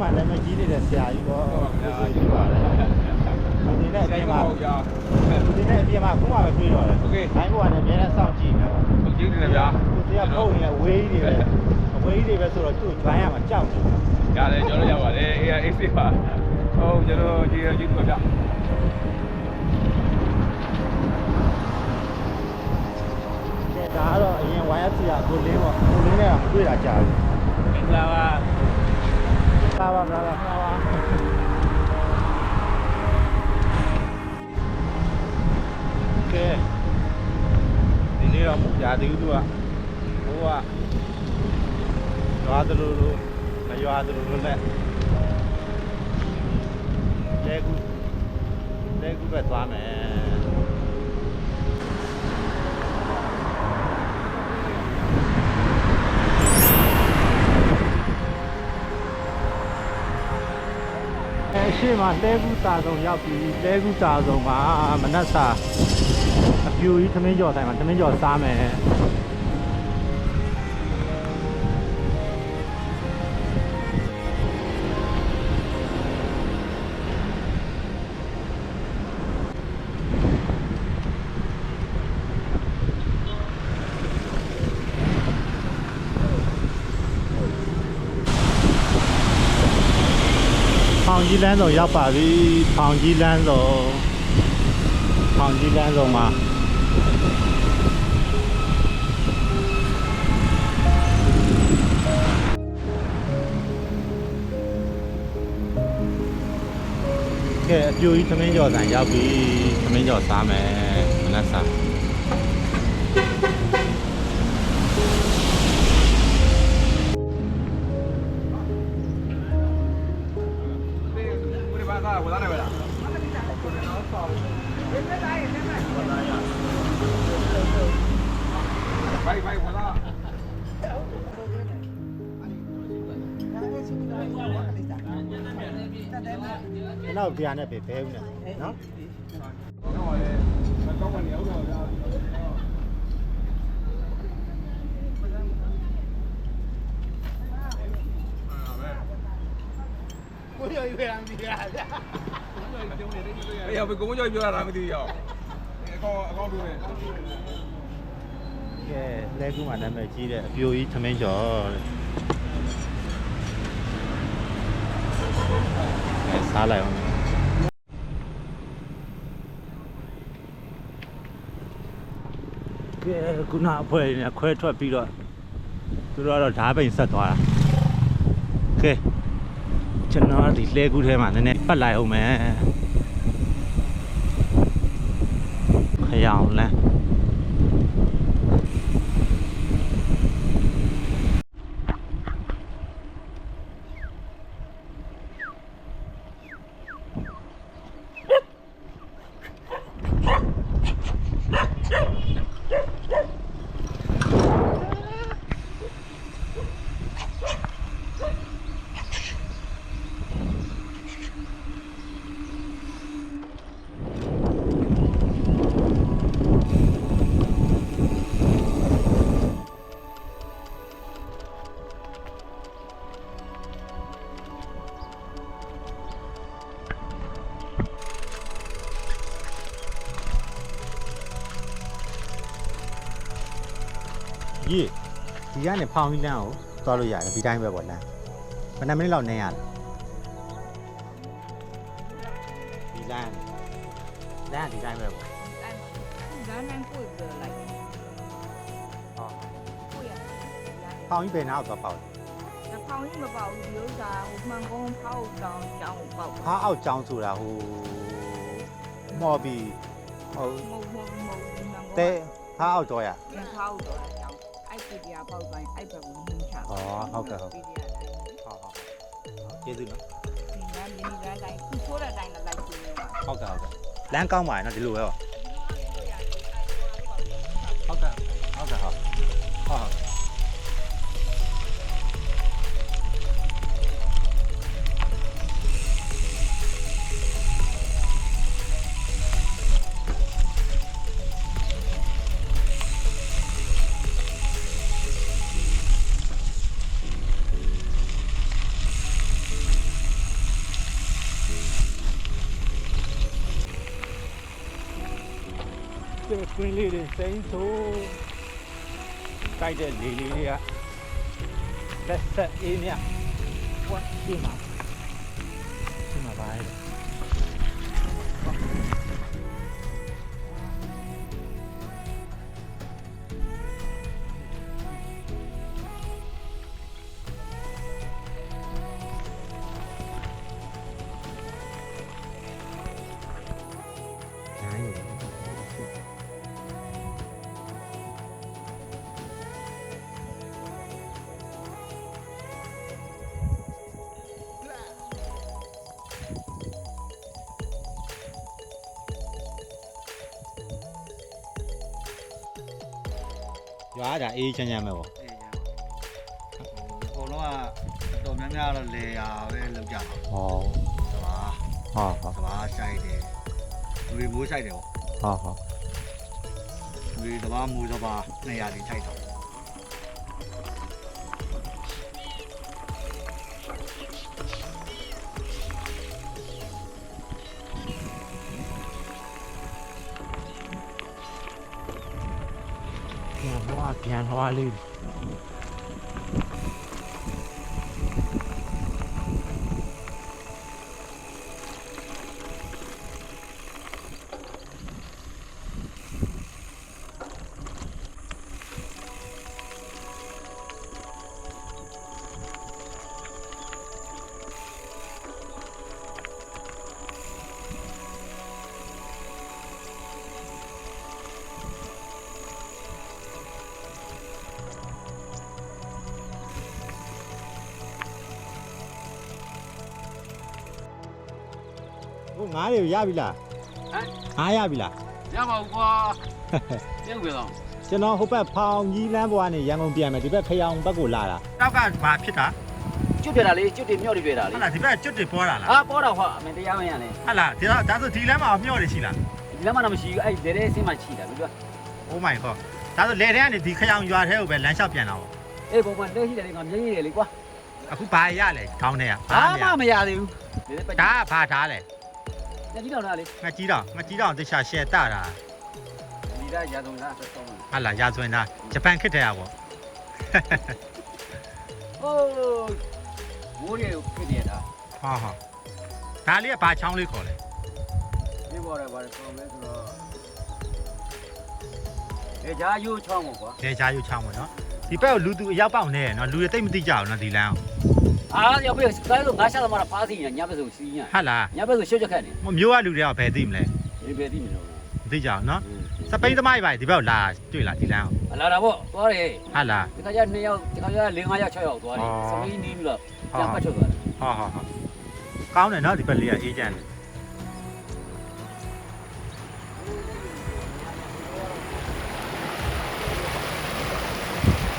မှာနာမည်ကြီးနေတဲ့ဆရာကြီးပေါ့ကိုဆိုကြီးပါတယ်ဒီနေ့အပြင်မှာ ဟုတ်ကြာ ဒီနေ့အပြင်မှာခုမှပဲတွေ့တော့တယ် โอเค ဘိုင်းဘုရားနဲ့အများနဲ့စောင့်ကြည့်နေတော့ ဟုတ်ကြီးနေတယ်ဗျာ ကိုစီကဖုန်းနေအဝေးကြီးတွေပဲအဝေးကြီးတွေပဲဆိုတော့သူ့ကျွမ်းရမှာကြောက်တယ် ရတယ်ကျွန်တော်ရပါတယ်အေးအေးစစ်ပါဟုတ်ကျွန်တော်ကြီးကြီးပါဗျာ ကဲဒါကတော့အရင် YFC ကကိုလင်းပေါ့ကိုလင်းနဲ့ကမတွေ့တာကြာဘူး မင်္ဂလာပါ လာပါလာပါလာပါကဲဒီနေ့တော့ကြာသေးဘူးသူကဟိုကရွာသလိုလိုမရွာသလိုလိုနဲ့လဲကူလဲကူပဲသွားမယ် ရှေ့မှာတဲကူတာဆောင်ရောက်ပြီတဲကူတာဆောင်မှာမနက်စာအပြူကြီးသမင်းကြော်ဆိုင်မှာသမင်းကြော်စားမယ် င်ကြီးလန်းဆောင်ရောက်ပါပြီဖောင်ကြီးလန်းဆောင်ဖောင်ကြီးလန်းဆောင်မှာကဲအပြူကြီးသမင်းကြော်ဆိုင်ရောက်ပြီသမင်းကြော်စားမယ်မနက်စာ ဒီဘာသာဝလာနေပါလားဘိုင်ဘိုင်ဝလာ နောက်ပြာနဲ့ပဲဘဲဦးနဲ့နော် တော့လေမတော့မနေအောင်တော့ဗျာ ကိုရရွေးရမ်းပြရဗျာ အေးဘယ်ကုန်းကြောပြောရတာမသိရောအကောအကောတူနေကဲလဲကူမှာနာမည်ကြီးတဲ့အပြိုကြီးသမင်းကျော်တဲ့အဲစားလိုက်အောင်ကဲခုနအဖွဲနေခွဲထွက်ပြီးတော့သူတို့ကတော့ဓားပိန်ဆက်သွားတာကဲကျွန်တော်ကဒီလဲကူထဲမှာနည်းနည်းပတ်လိုက်အောင်မယ် ခရ ဒီကနေဖောင်ကြီးလမ်းကိုသွားလို့ရတယ်ဒီတိုင်းပဲပေါ့လမ်းဘယ်နှမိနစ်လောက်နင်းရလဲဒီလမ်းလမ်းဒီတိုင်းပဲပေါ့လမ်းလမ်းကိုပြလိုက်ဟောကိုရဖောင်ကြီးဘယ်နားကိုသွားပေါက်လဲဖောင်ကြီးမပေါက်ဘူးဒီဥစ္စာဟိုမှန်ကုန်ဖောက်တောင်ကျောင်းပေါက်ဖောက်အောက်ကျောင်းဆိုတာဟိုမော်ဘီဟိုမဟုတ်မဟုတ်မဟုတ်တဲ့ဖောက်အောက်ကျောင်းရဖောက်အောက်ကျောင်း အဲ့ဒီပြာပေါက်တိုင်းအဲ့ဘက်ကိုနှင်းချပါဟုတ်ဟုတ်ကျေးဇူးနော်ဒီကမီနီကတိုင်းခုခိုးတဲ့အတိုင်းလိုက်ကြည့်ရပါဟုတ်ကဲ့ဟုတ်ကဲ့လမ်းကောင်းပါရဲ့နော်ဒီလိုပဲဟုတ်ကဲ့ဟုတ်ကဲ့ဟုတ်ဟုတ် ကဲကွင်းလေးတွေစိမ့်ဆိုးတိုက်တဲ့လေလေးတွေကလက်ဆက်အေးမြဟွာဒီမှာ ရွာတာအေးချမ်းချမ်းပဲပေါ့အေးရဟိုတော့ကတော်များများတော့လေယာပဲလောက်ကြတာဟောစပါးဟောဟောစပါးဆိုင်တယ်လူတွေမိုးဆိုင်တယ်ပေါ့ဟောဟောလူတွေစပါးမိုးစပါး200တိထိုက်တော့ พียงเพราะว่าเพียงเพราะว่าลื่น ဟိုငါးတွေကိုရပြီလားဟမ်ငါးရပြီလားရပါဘူးကွာပြုတ်ပြီတော့ကျွန်တော်ဟိုဘက်ဖောင်ကြီးလမ်းပေါ်ကနေရန်ကုန်ပြန်မယ်ဒီဘက်ဖျောင်ဘက်ကိုလာတာတောက်ကဘာဖြစ်တာကျွတ်ပြတာလေကျွတ်တွေမြော့တွေပြတာလေဟုတ်လားဒီဘက်ကျွတ်တွေပေါ်တာလားဟာပေါ်တော့ဟောအမင်းတရားဝင်ရလေဟုတ်လားဒီတော့ဒါဆိုဒီလမ်းမှာမျော့နေရှိလားဒီလမ်းမှာတော့မရှိဘူးအဲ့ဒဲဒဲအစင်းမှရှိတာပြီးတော့ Oh my god ဒါဆိုလေထဲကနေဒီခရောင်ရွာထဲကိုပဲလမ်းလျှောက်ပြန်လာပေါ့အေးပုံမှန်လက်ရှိတယ်လေငါမျက်ရည်လေကွာအခုဘာရလဲခေါင်းထဲကဘာမရမှမရသေးဘူးဒီပတ်ဒါကဘာထားလဲ ညကြီးတော့လားလေငါကြီးတော့ငါကြီးတော့တခြားရှယ်တာတာဒီကရာဆုံးလားဆက်ဆုံးဟာလာရာဇဝင်သားဂျပန်ခစ်တဲ့ရပေါ့ဟိုးမိုးတွေကိုဖြစ်နေတာဟောဟောဒါလေးကဘာချောင်းလေးခေါ်လဲဒီပေါ်တယ်ဗါတယ်ဆောင်းလဲဆိုတော့အေးဂျာယူချောင်းပေါ့ကွာဒေချာယူချောင်းပေါ့နော်ဒီဘက်ကိုလူသူအရောက်ပေါက်နေရနော်လူတွေတိတ်မသိကြဘူးနော်ဒီလမ်းအောင် အာရောက်ပြီဒါလို့ငါရှာတော့မှဖားစီညညဘက်ဆိုစီးညဟာလာညဘက်ဆိုရှုပ်ချက်ခတ်နေဟိုမျိုးကလူတွေကဘယ်သိမလဲဒီပဲဒီမလို့မသိကြဘူးနော်စပိန်သမားကြီးပါဒီဘက်ကိုလာတွေ့လားဒီလမ်းအောင်အလာတာပေါ့သွားတယ်ဟာလာဒီခါကျ2ယောက်ဒီခါကျ4 5ယောက်6ယောက်သွားတယ်စမင်းနီးပြီးတော့ပြန်ပတ်ထွက်သွားတယ်ဟောဟောဟောကောင်းတယ်နော်ဒီဘက်လေးကအေးချမ်းတယ်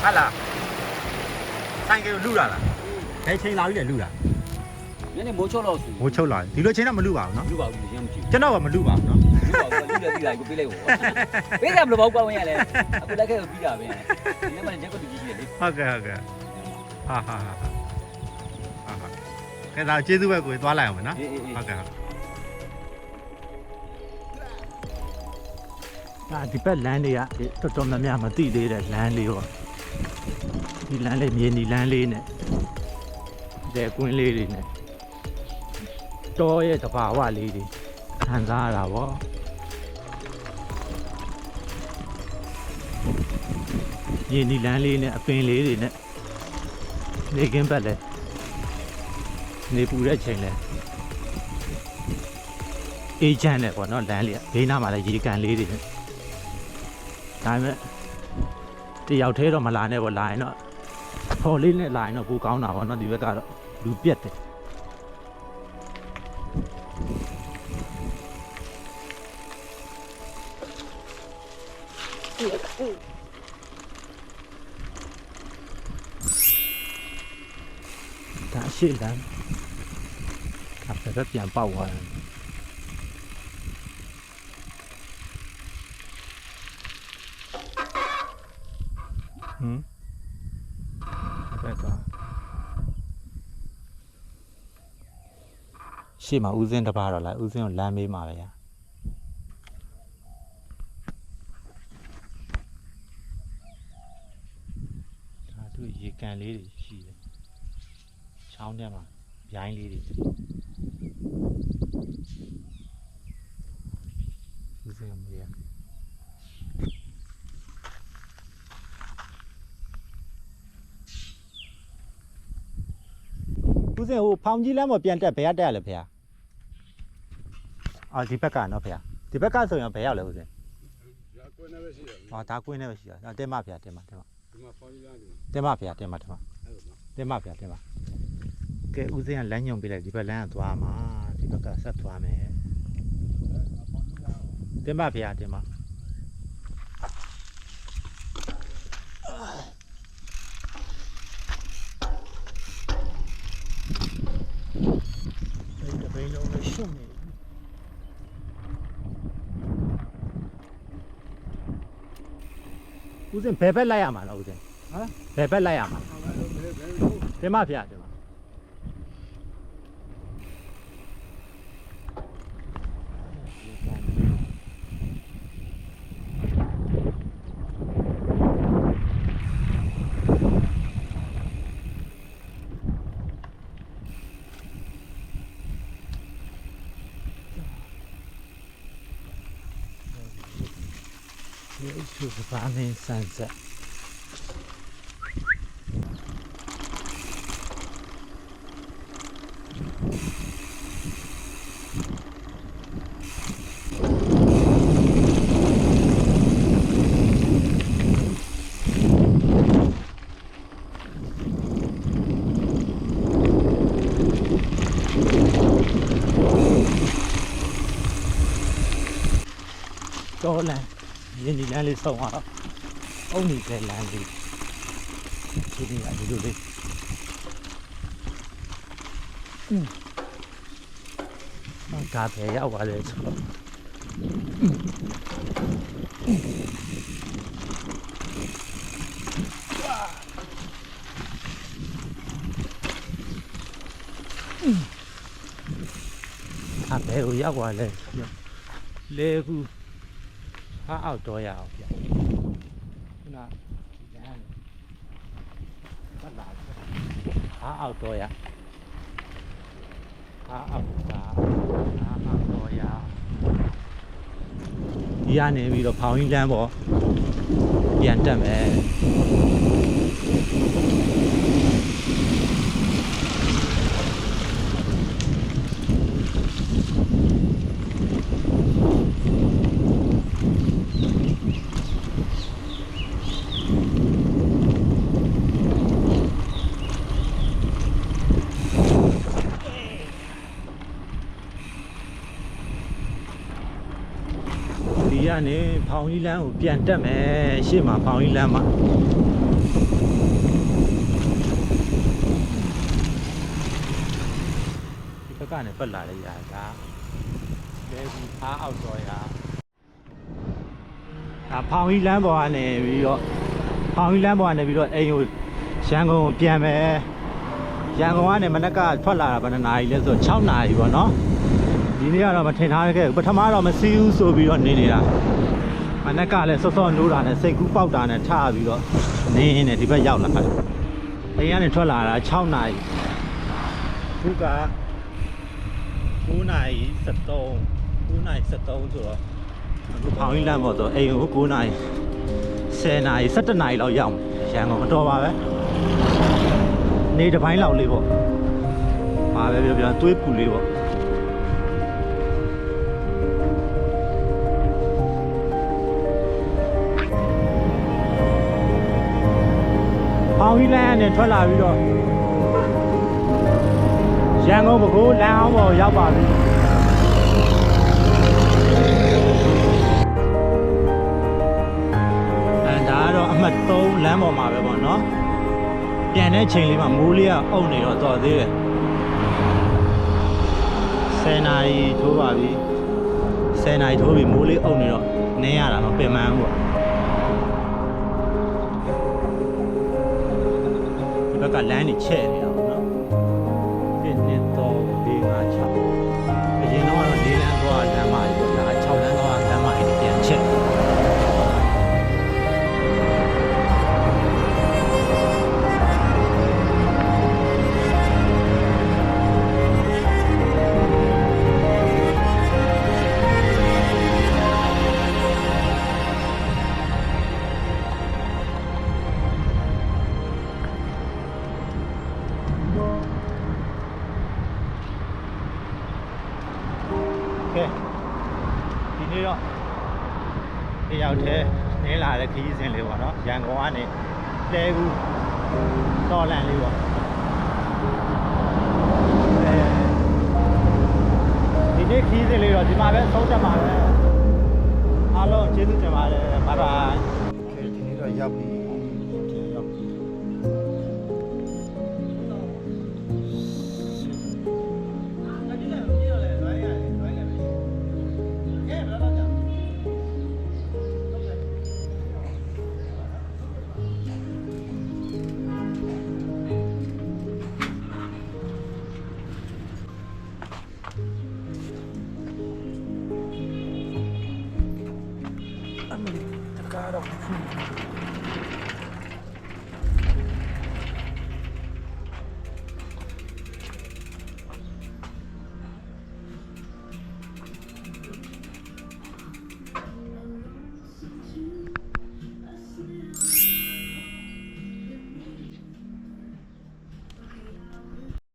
ဟာလာဆိုင်ကယ်ကိုလူလာလား ဘယ်ချိန်လာပြီလဲလူလာညနေမိုးချုပ်တော့ဆိုမိုးချုပ်လာဒီလိုချိန်တော့မလူပါဘူးနော်လူပါဘူးရမ်းမကြည့်ကျွန်တော်ကမလူပါဘူးနော်လူပါဘူးလူလည်းပြီးလိုက်ကိုပေးလိုက်ပေါ့ပေးတယ်ဘယ်လိုပေါ့ကွာဝင်ရလဲအခုလက်ခဲ့ကိုပြီးတာပဲဒီနေ့မှညကိုတူကြည့်ရှိတယ်လေဟုတ်ကဲ့ဟုတ်ကဲ့ဟာဟာဟာဟာဟာကဲဒါကျေးဇူးပဲကိုသွားလိုက်အောင်မယ်နော်အေးအေးအေးဟုတ်ကဲ့ဟုတ်ဒါဒီဘက်လမ်းတွေကတော်တော်များများမသိသေးတဲ့လမ်းလေးပေါ့ဒီလမ်းလေးမြေနီလမ်းလေးနဲ့ ဒီကွင်းလေးတွေနဲ့တောရဲ့တဘာဝလေးတွေခံစားရတာပေါ့မြေနီလမ်းလေးနဲ့အပင်လေးတွေနဲ့နေကင်းဘက်လဲနေပူတဲ့ချိန်လဲအေဂျင့်နဲ့ပေါ့နော်လမ်းလေးကဘေးနားမှာလည်းရေကန်လေးတွေနဲ့ဒါပေမဲ့တယောက်သေးတော့မလာနဲ့ပေါ့လာရင်တော့ဖော်လေးနဲ့လာရင်တော့ပိုကောင်းတာပေါ့နော်ဒီဘက်ကတော့ လူပြက်တယ်ဒါအရှိလမ်း ရှေ့မှာဦးစင်းတစ်ပါးတော့လိုက်ဦးစင်းကိုလမ်းမေးမှာပဲရာဒါသူရေကန်လေးတွေရှိတယ်ချောင်းထဲမှာရိုင်းလေးတွေဦးစင်းမေးရဦးစင်းဟိုဖောင်ကြီးလမ်းပေါ်ပြန်တက်ဘယ်ရတက်ရလဲဖေဟာ အော်ဒီဘက်ကနော်ဖေဟာဒီဘက်ကဆိုရင်ဘယ်ရောက်လဲဦးစင်ရကွနေပဲရှိတယ်အော်ဒါကွင်းနဲ့ပဲရှိတာအော်တင်မဖေဟာတင်မတင်မဒီမှာဖောင်းကြီးလာတယ်တင်မဖေဟာတင်မတင်မအဲ့လိုနော်တင်မဖေဟာတင်မကဲဦးစင်ကလမ်းညွန်ပေးလိုက်ဒီဘက်လမ်းကသွားမှာဒီဘက်ကဆက်သွားမယ်တင်မဖေဟာတင်မအဲ့ဒီဘယ်လုံးလဲရှုံနေ ဦးစင်ဘယ်ဘက်လိုက်ရမှာလဲဦးစင်ဟမ်ဘယ်ဘက်လိုက်ရမှာတင်မဖေ တင်မဒီအရှုပ်ဘာ မင်းဆန်ဆက်တော်လန်ရင်းဒီလမ်းလေးဆုံးအောင်အုံနေတဲ့လမ်းလေးဒီနေ့ကဒီလိုလေးอืมဒါပဲရောက်ပါလေဆိုတော့ဒါပဲကိုရောက်ပါလေလေကူ ဟာအောက်တော့ရအောင်ဗျခုနဒီလမ်းလေးပတ်လာဟာအောက်တော့ရဟာအောက်တာဟာအောက်တော့ရဒီကနေပြီးတော့ဖောင်ကြီးလမ်းပေါ်ပြန်တက်မယ်ဒီ ကနေဖောင်ကြီးလမ်းကိုပြန်တက်မယ်ရှေ့မှာဖောင်ကြီးလမ်းမှာဒီဘက်ကနေပတ်လာလေရတာလဲဒီအားအောက်တော့ရဒါဖောင်ကြီးလမ်းပေါ်ကနေပြီးတော့ဖောင်ကြီးလမ်းပေါ်ကနေပြီးတော့အိမ်ကိုရန်ကုန်ကိုပြန်မယ်ရန်ကုန်ကနေမနက်ကထွက်လာတာဘယ်နှစ်နာရီလဲဆိုတော့6နာရီပေါ့နော် ဒီနေ့ကတော့မထင်ထားခဲ့ဘူးပထမတော့မစီးဘူးဆိုပြီးတော့နေနေတာမနက်ကလည်းစောစောနိုးတာနဲ့စိတ်ကူးပေါက်တာနဲ့ထပြီးတော့နင်းနေဒီဘက်ရောက်လာခါအိမ်ကနေထွက်လာတာ6နာရီခုက9နာရီ73 9နာရီ73ဆိုတော့အခုဖောင်ကြီးလမ်းပေါ်ဆိုအိမ်ကို9နာရီ10နာရီ17နာရီလောက်ရောက်ရန်ကုန်အတော်ပါပဲနေတစ်ပိုင်းလောက်လေးပေါ့ပါပဲပြောပြောသွေးပူလေးပေါ့ အောင်ကြီးလမ်းကနေထွက်လာပြီးတော့ရန်ကုန်ပဲခူးလမ်းအောင်ပေါ်ရောက်ပါပြီအဲဒါကတော့အမှတ်3လမ်းပေါ်မှာပဲပေါ့နော်ပြန်တဲ့ချိန်လေးမှာမိုးလေးကအုပ်နေတော့တော်သေးတယ်10နာရီထိုးပါပြီ10နာရီထိုးပြီမိုးလေးအုပ်နေတော့နင်းရတာမပင်ပန်းဘူးပေါ့ ဒီဘက်ကလမ်း နော်ရန်ကုန်ကနေလဲကူတော်လန်လေးပေါ့အဲဒီနေ့ခရီးစဉ်လေးတော့ဒီမှာပဲဆုံးသက်ပါပဲအားလုံးကျေးဇူးတင်ပါတယ်ဘိုင်ဘိုင်ကဲဒီနေ့တော့ရောက်ပြီ